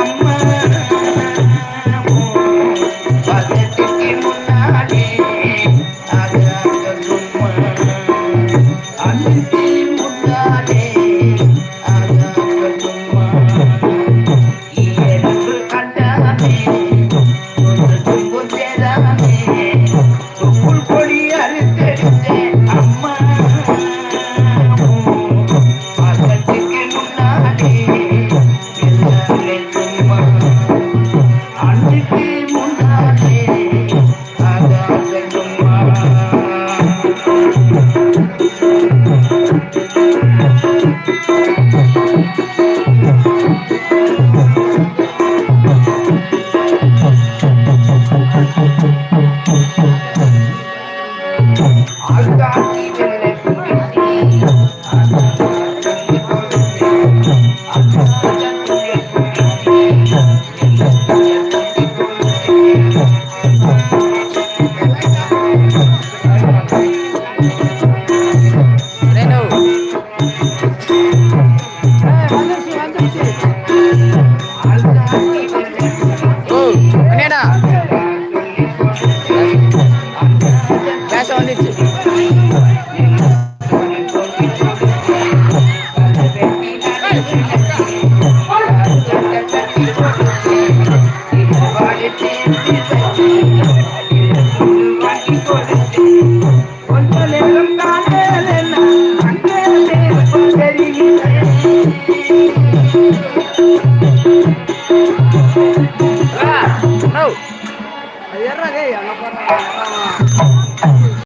அம்மா ಮುಂದಾಗೇ Renu No. Ayer ragué, no para nada.